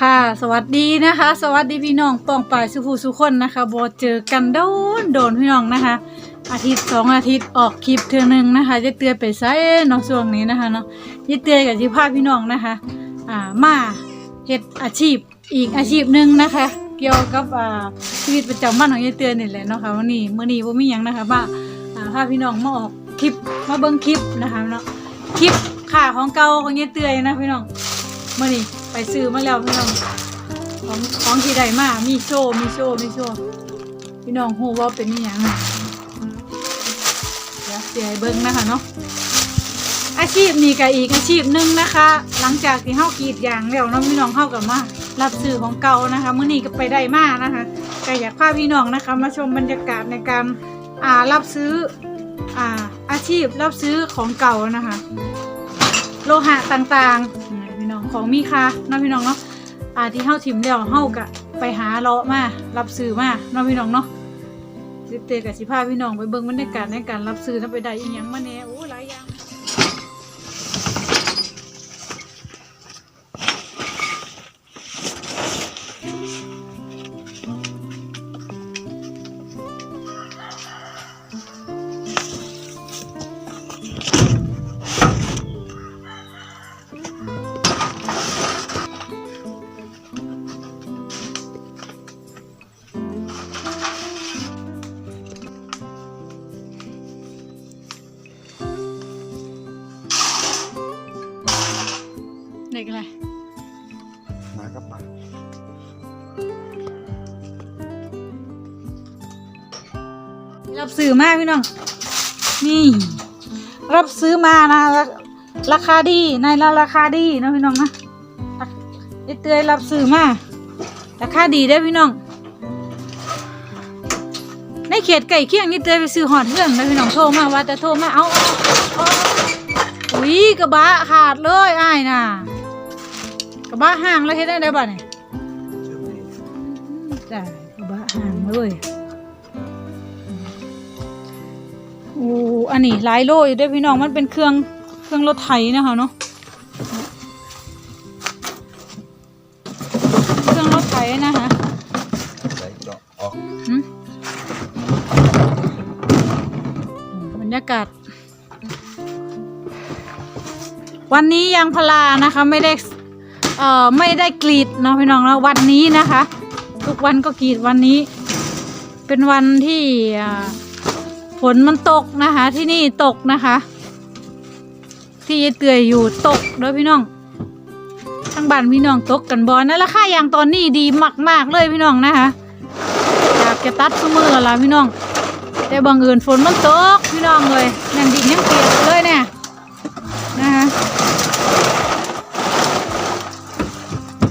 ค่ะ สวัสดีนะคะ สวัสดีพี่น้องปองปายสุภูสุคนนะคะบอเจอกันโดนโดนพี่น้องนะคะ อาทิตย์สองอาทิตย์ออกคลิปเทือหนึงนะคะจะเตือนไปไซเนาะช่วงนี้นะคะเนาะจะเตือนกับที่พาพี่น้องนะคะอ่ามาเฮ็ดอาชีพอีกอาชีพหนึ่งนะคะ เกี่ยวกับอ่าชีวิตประจำวันของยายเตือนนี่แหละเนาะค่ะวันนี้มื้อนี้บ่มียังนะคะมาอ่าพาพี่น้องมาออกคลิปมาเบิ่งคลิปนะคะเนาะคลิปข่าของเก่าของยายเตือนนะพี่น้องมื้อนี้ ไปซื้อมาแล้วพี่น้องของของที่ใดมามีโชว์มีโชว์มีโชว์พี่น้องฮู้ว่าเป็นอีหยังเดี๋ยวเสียเบิ่งนะคะเนาะอาชีพนี้ก็อีกอาชีพหนึ่งนะคะ หลังจากที่เฮากรีดยางแล้วน้องพี่น้องเข้ากับมารับซื้อของเก่านะคะเมื้อนี้ก็ไปได้มานะคะก็อยากพาพี่น้องนะคะ มาชมบรรยากาศในการอ่ารับซื้ออ่าอาชีพรับซื้อของเก่านะคะ โลหะต่างๆนี่พี่น้อง ของมีค่าเนาะพี่น้องเนาะอ่าที่เฮาถิ่มแล้วเฮาก็ไปหาเลาะมารับซื้อมาเนาะพี่น้องเนาะสิเตกับสิพาพี่น้องไปเบิ่งบรรยากาศในการรับซื้อถ้าไปได้อีหยังมาแน่โอ้หลายอย่าง มากับปารับซื้อมากพี่น้อง นี่ รับซื้อมานะ ราคาดี ในราราคาดีนะพี่น้องนะไอเตยรับซื้อมา ราคาดีได้พี่น้อง ในเขตไก่เคียงนี่เตยไปซื้อหอดเพื่อนแล้วพี่น้องโทรมาว่าแต่โทรมาเอาเอาเอาอุ้ยกระบะขาดเลยอ้ายน่ะ กระบะห่างแล้วเฮ็ดได้ได้บ่เนี่ยชื่อเมย์จ่ายกระบะห่างเลยโอ้อันนี้หลายโลอยู่ด้วยพี่น้องมันเป็นเครื่องเครื่องรถไถนะคะเนาะเครื่องรถไถนะคะใส่ดอกออกหึบรรยากาศวันนี้ยางพารานะคะ ไม่ได้ เอ่อไม่ได้กรีดเนาะพี่น้องเนาะวันนี้นะคะ ทุกวันก็กรีดวันนี้ เป็นวันที่ฝนมันตกนะคะ ที่นี่ตกนะคะ ที่ยายเตือยอยู่ตกเด้อพี่น้องทั้งบ้านพี่น้องตกกันบอลนะราคายางตอนนี้ดีมากๆเลยพี่น้องนะคะอยากจะตัดสมือและล่ะพี่น้อง แต่บังเอิญฝนมันตกพี่น้องเลยนั่นดินยังเปียกอยู่เลยเนี่ยนะคะ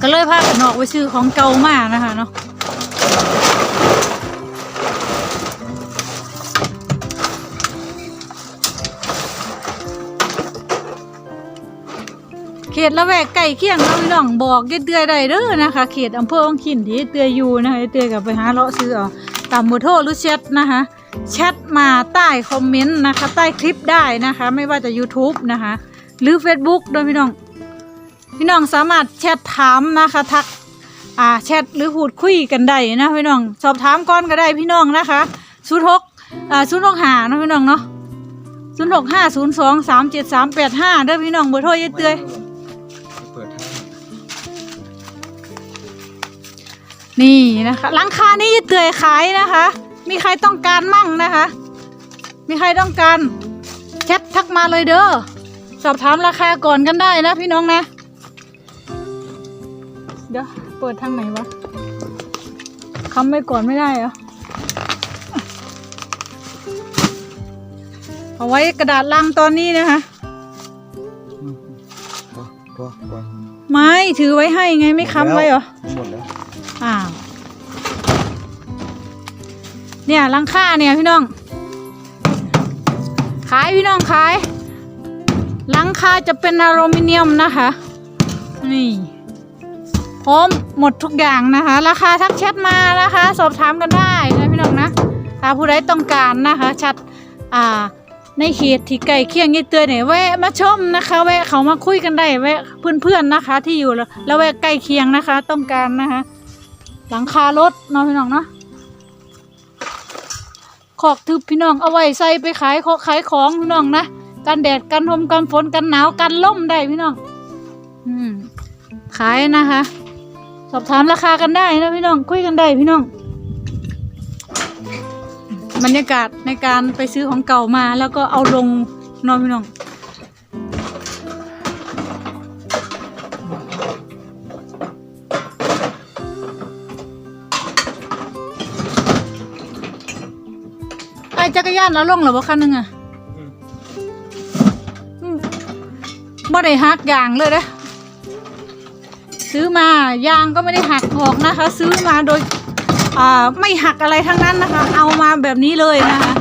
ก็เลยพากันออกไปซื้อของเก่ามานะคะเนาะเขตละแวกใกล้เคียงเราพี่น้องบอกเตือยได้เด้อนะคะ เขตอำเภอวังขินที่เตือยอยู่นะคะเตือยกับไปหาเลาะซื้อเอาตามเบอร์โทรหรือแชทนะคะแชทมาใต้คอมเมนต์นะคะ ใต้คลิปได้นะคะ ไม่ว่าจะ YouTube นะคะ หรือ Facebook ด้วยพี่น้อง พี่น้องสามารถแชทถามนะคะทักอ่าแชทหรือพูดคุยกันได้นะพี่น้องสอบถามก่อนก็ได้พี่น้องนะคะศูนย์หกอ่าศูนย์หกห้านะพี่น้องเนาะศูนย์หกห้าศูนย์สองสามเจ็ดสามแปดห้าเด้อพี่น้องเบอร์โทรยายเตือยเปิดให้นี่นะคะหลังคานี่ยายเตือยขายนะคะ มีใครต้องการมั่งนะคะ มีใครต้องการแชททักมาเลยเด้อสอบถามราคาก่อนกันได้นะพี่น้องนะ เดี๋ยวเปิดทางไหนวะคำไปก่อนไม่ได้เหรอ เอาไว้กระดาษลังตอนนี้นะคะ พอพอพอไม้ถือไว้ให้ไงไม่ค้ำไว้เหรอ หมดแล้วอ้าว เนี่ยลังค่าเนี่ยพี่น้อง ขายพี่น้องขายลังคาจะเป็นอลูมิเนียมนะคะ นี่ พร้อมหมดทุกอย่างนะคะ ราคาทักแชทมานะคะ สอบถามกันได้นะพี่น้องนะถ้าผู้ใดต้องการนะคะชัดอ่าในเขตที่ใกล้เคียงยี่เตือนเนี่ยแวะมาชมนะคะ แวะเขามาคุยกันได้แวะเพื่อนๆนะคะ ที่อยู่แล้วแวะใกล้เคียงนะคะ ต้องการนะคะ หลังคารถเนาะพี่น้องเนาะขอกทึบพี่น้องเอาไว้ใส่ไปขายขอขายของพี่น้องนะกันแดดกันลมกันฝนกันหนาวกันล่มได้พี่น้อง อืมขายนะคะ สอบถามราคากันได้นะพี่น้องคุยกันได้พี่น้องบรรยากาศในการไปซื้อของเก่ามาแล้วก็เอาลงนอนพี่น้องไอ้จักรยานเอาลงเหรอวะคันหนึงอะบ่ได้หักยางเลยนะ ซื้อมายางก็ไม่ได้หักออกนะคะ ซื้อมาโดยไม่หักอะไรทั้งนั้นนะคะ เอามาแบบนี้เลยนะคะ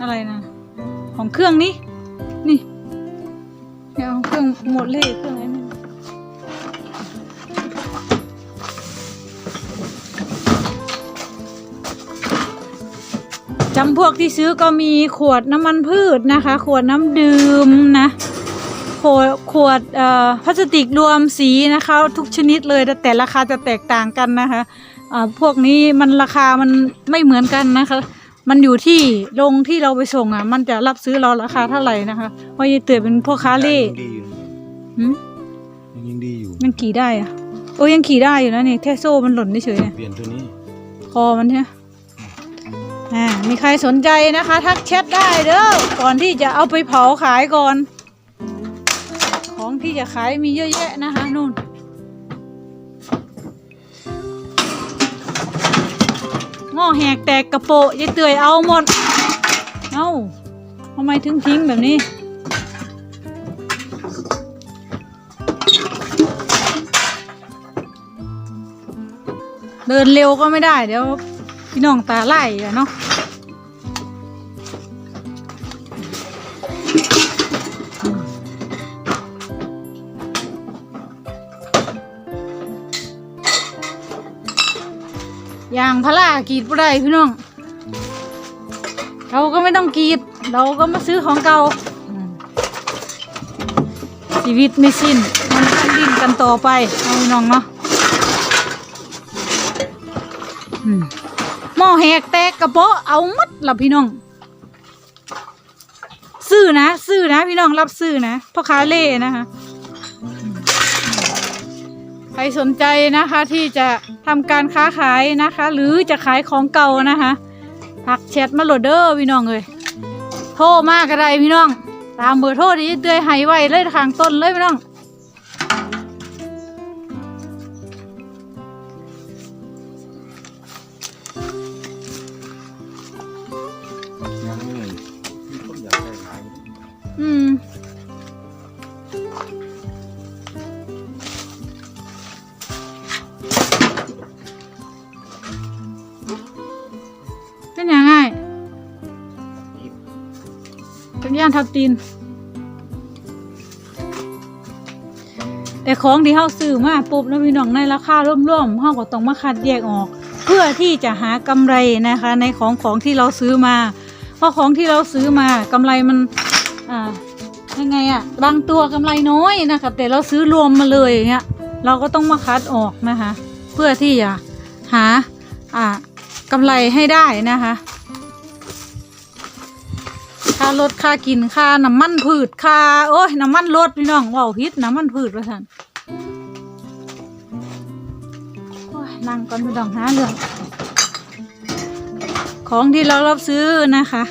อะไรนะของเครื่องนี้นี่เดี๋ยวเครื่องหมดเลยเครื่องไอ้นี่จำพวกที่ซื้อก็มีขวดน้ำมันพืชนะคะ ขวดน้ำดื่มนะ ขวดขวดเอ่อพลาสติกรวมสีนะคะ ทุกชนิดเลยแต่แต่ราคาจะแตกต่างกันนะคะอ่าพวกนี้มันราคามันไม่เหมือนกันนะคะ มันอยู่ที่โรงที่เราไปส่งอะ มันจะรับซื้อเราราคาเท่าไหร่นะคะเพราะยายเตือเป็นพ่อค้าเล่ยังดีอยู่หืมยังยังดีอยู่ยังขี่ได้อะโอ้ยังขี่ได้อยู่นะนี่แค่โซ่มันหล่นเฉยๆเนี่ยเปลี่ยนตัวนี้คอมันใช่ไหมอ่ามีใครสนใจนะคะ ทักแชทได้เด้อก่อนที่จะเอาไปเผาขายก่อนของ ที่จะขายมีเยอะแยะนะคะนู่นง้อแหกแตกกระโปะยายเตยเอาหมด เอ้าทำไมถึงทิ้งแบบนี้เดินเร็วก็ไม่ได้เดี๋ยวพี่น้องตาไล่อะเนาะากรีดบ่ได้พี่น้อง เราก็ไม่ต้องกรีด เราก็มาซื้อของเก่าชีวิตไม่สิ้น มันต้องดิ้นกันต่อไปเอาพี่น้องเนาะหม้อแหกแตกกระโปะเอาหมัดละพี่น้อง ซื้อนะ ซื้อนะ พี่น้องรับซื้อนะพ่อค้าเล่นะคะ รสนใจนะคะที่จะทำการค้าขายนะคะ หรือจะขายของเก่านะคะทักแชทมาโหลดเดอร์พี่น้องเลยโทรมากระไรพี่น้อง ตามเบอร์โทรที่เตยให้ไว้เลยทางต้นเลยพี่น้อง เป็นย่านทับตีน แต่ของที่เฮาซื้อมาปุ๊บแล้วพี่น้องในราคาร่วมๆเฮาก็ต้องมาคัดแยกออก เพื่อที่จะหากำไรนะคะ ในของของที่เราซื้อมา เพราะของที่เราซื้อมากำไรมันอ่ายังไงอะบางตัวกำไรน้อยนะคะแต่เราซื้อรวมมาเลยอย่างเงี้ยเราก็ต้องมาคัดออกนะคะ เพื่อที่จะหาอ่ากำไรให้ได้นะคะารถค่ากินค่าน้ำมันพืชค่าโอ้ยน้ำมันรถพี่น้องว่าวพิษน้ำมันพืชว่าท่านโอ้ยนั่งก่อนพี่น้องหาเรื่องของที่เรารับซื้อนะคะ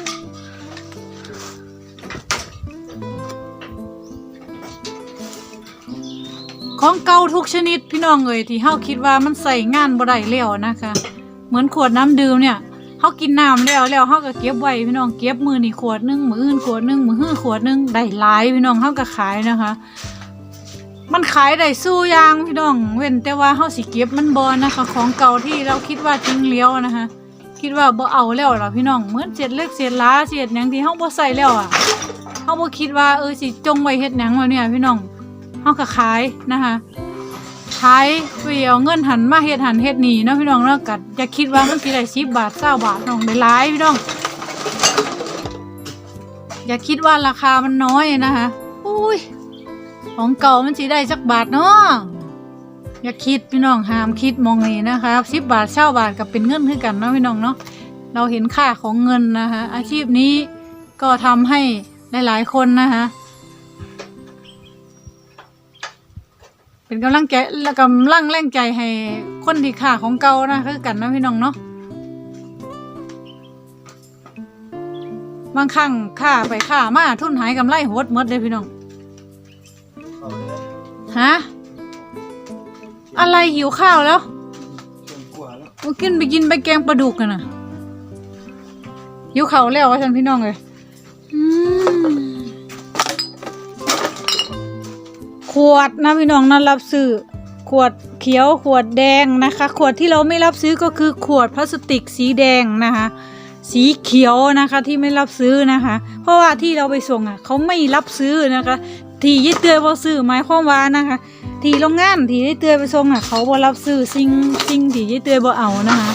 ของเก่าทุกชนิดพี่น้องเอ่ยที่เฮาคิดว่ามันใส่งานบ่ได้แล้วนะคะ เหมือนขวดน้ำดื่มเนี่ย เฮากินน้ำแล้วแล้วเฮาก็เก็บไว้พี่น้องเก็บมือนี่ขวดนึงมืออื่นขวดนึงมือฮื้อขวดนึงได้หลายพี่น้องเฮาก็ขายนะคะ มันขายได้สู้ยางพี่น้อง เว้นแต่ว่าเฮาสิเก็บมันบ่นะคะ ของเก่าที่เราคิดว่าทิ้งเลี้ยวนะคะ คิดว่าบ่เอาแล้วล่ะพี่น้องเหมือนเศษเล็กเศษล้าเศษหยังที่เฮาบ่ใส่แล้วอะเฮาบ่คิดว่าเออสิจงไว้เฮ็ดหยังวะเนี่ยพี่น้องเฮาก็ขายนะคะ ขายเพื่อเอาเงินหันมาเฮ็ดหันเฮ็ดนี่เนาะพี่น้องเนาะกัดอย่าคิดว่ามันสิได้10บาท20บาทน้องได้หลายพี่น้อง อย่าคิดว่าราคามันน้อยนะคะอุ้ยของเก่ามันสิได้สักบาทเนาะอย่าคิดพี่น้องห้ามคิดมองนี่นะคะสิบบาทเช่าบาทกับเป็นเงินคือกันเนาะพี่น้องเนาะเราเห็นค่าของเงินนะคะอาชีพนี้ก็ทำให้หลายๆคนนะคะ เป็นกำลังใจและกำลังแรงใจให้คนที่ค่าของเก่านะคือกันนะพี่น้องเนาะบางครั้งค่าไปค่ามาทุนหายกำไรหดหมดเลยพี่น้องฮะอะไรหิวข้าวแล้วมกว่าแล้วมากินไปกินไปแกงปลาดุกกันนะหิวข้าวแล้วว่าท่านพี่น้องเลย วดนะพี่น้องนะรับซื้อขวดเขียวขวดแดงนะคะ ขวดที่เราไม่รับซื้อก็คือขวดพลาสติกสีแดงนะคะ สีเขียวนะคะที่ไม่รับซื้อนะคะ เพราะว่าที่เราไปส่งอะเขาไม่รับซื้อนะคะ ที่ยึดเตือนบ่ซื้อหมายความว่านะคะ ที่โรงงานที่ยึดเตือนไปส่งอะเขาบ่รับซื้อสิ่งสิ่งที่ยึดเตือนบ่เอานะคะ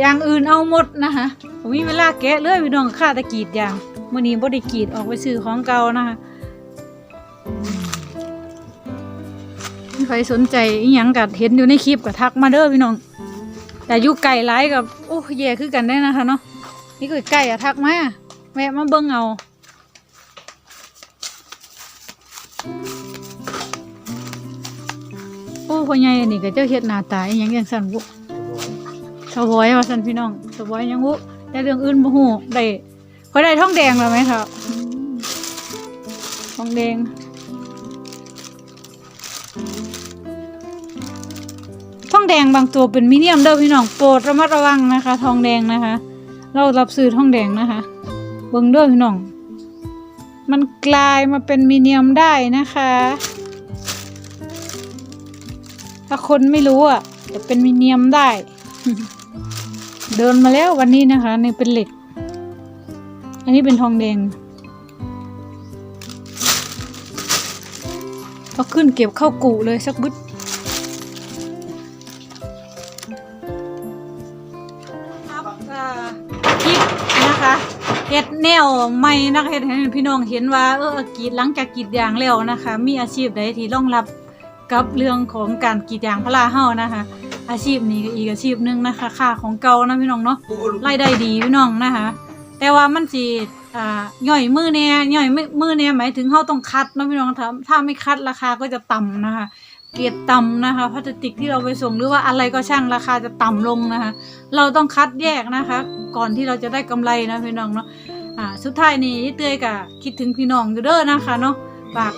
อย่างอื่นเอาหมดนะคะผมมีเวลาแกะเลยพี่น้องค่าตะกีดอย่างมื่อนี้บ่ได้กีดออกไปซื้อของเก่านะคะใครสนใจอีหยังกัดเห็นอยู่ในคลิปก็ทักมาเด้อพี่น้อง แต่อยู่ไก่ไลายกับโอ้แย่คือกันได้นะคะเนาะนี่ก็ไก่อะทักมาแวะมาเบิ่งเอาโอ้พ่อใหญ่นนี้ก็เจ้าเฮ็ดหน้าตาอีหยังอย่างสั่นบุ สวอยว่าสันพี่น้องสวอยยังวุแต่เรื่องอื่นบ่ฮู้ได้เขาได้ท่องแดงแล้วไหมครับอืมทองแดงทองแดงบางตัวเป็นมีเนียมเด้อพี่น้องโปรดระมัดระวังนะคะ ทองแดงนะคะ เรารับซื้อทองแดงนะคะเบิ่งเด้อพี่น้อง มันกลายมาเป็นมีเนียมได้นะคะ ถ้าคนไม่รู้อะจะเป็นมีเนียมได้ เดินมาแล้ววันนี้นะคะนี่เป็นเหล็ก อันนี้เป็นทองแดงเอาขึ้นเก็บเข้ากูเลยสักบึดครับอ่าคลิปนะคะเฮ็ดแนวใหม่นะคะเฮ็ดให้พี่น้องเห็นว่าเออกรีดหลังจากกรีดยางแล้วนะคะ มีอาชีพใดที่รองรับกับเรื่องของการกรีดยางพาราเฮานะคะ อาชีพนี้ก็อีกอาชีพหนึ่งนะคะค่าของเก่านะพี่น้องเนาะรายได้ดีพี่น้องนะคะ แต่ว่ามันสิอ่าย่อยมือแน่ย่อยมือแน่หมายถึงเฮาต้องคัดนะพี่น้องถ้าถ้าไม่คัดราคาก็จะต่ำนะคะ เกรต่ำนะคะพลาสติกที่เราไปส่งหรือว่าอะไรก็ช่างราคาจะต่ำลงนะคะ เราต้องคัดแยกนะคะ ก่อนที่เราจะได้กำไรนะพี่น้องเนาะอ่าสุดท้ายนี้เต้ยก็คิดถึงพี่น้องอยู่เด้อนะคะเนาะ ฝาก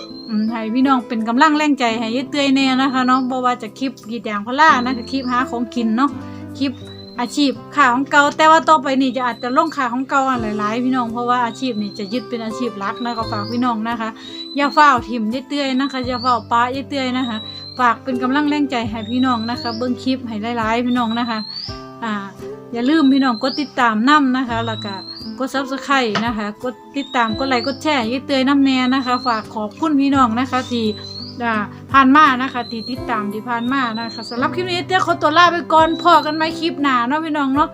ให้พี่น้องเป็นกำลังแรงใจให้ยายเตยแน่นะคะเนาะบ่ว่าจะคลิปกีดยางพารานะคลิปหาของกินเนาะคลิปอาชีพข่าของเก่าแต่ว่าต่อไปนี่จะอาจจะลงข่าของเก่าหลายๆ พี่น้องเพราะว่าอาชีพนี้จะยึดเป็นอาชีพหลักนะก็ฝากพี่น้องนะคะอย่าเฝ้าวทิมยายเตยนะคะอย่าเฝ้าป้ายายเตยนะคะฝากเป็นกำลังแรงใจให้พี่น้องนะคะ เบิ้งคลิปให้หลายๆ พี่น้องนะคะอ่าอย่าลืมพี่น้องกดติดตามน้ำนะคะแล้วก็ กดซับสไครต์นะคะ กดติดตามกดไลค์กดแชร์ยิ่เตยน้ำแน่นะคะ ฝากขอบคุณพี่น้องนะคะที่ผ่านมานะคะที่ติดตามที่ผ่านมานะคะสำหรับคลิปนี้เตี้ยขอตัวลาไปก่อนพอกันไหมคลิปหนาเนาะพี่น้องเนาะ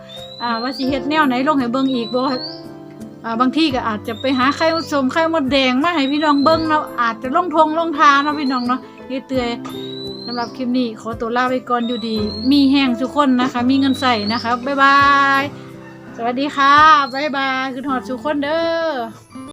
ว่าสิเฮ็ดแนวไหนลงให้เบิ่งอีกบ่อ่าบางที่ก็อาจจะไปหาไข่มดสมไข่มดแดงมาให้พี่น้องเบิ่งเนาะอาจจะลงทงลงทาเนาะพี่น้องเนาะยิ่เตยสำหรับคลิปนี้ขอตัวลาไปก่อนอยู่ดี มีแห้งทุกคนนะคะ มีเงินใส่นะคะบ๊ายบาย สวัสดีค่ะ บ๊ายบาย คือหอดชุกคนเด้อ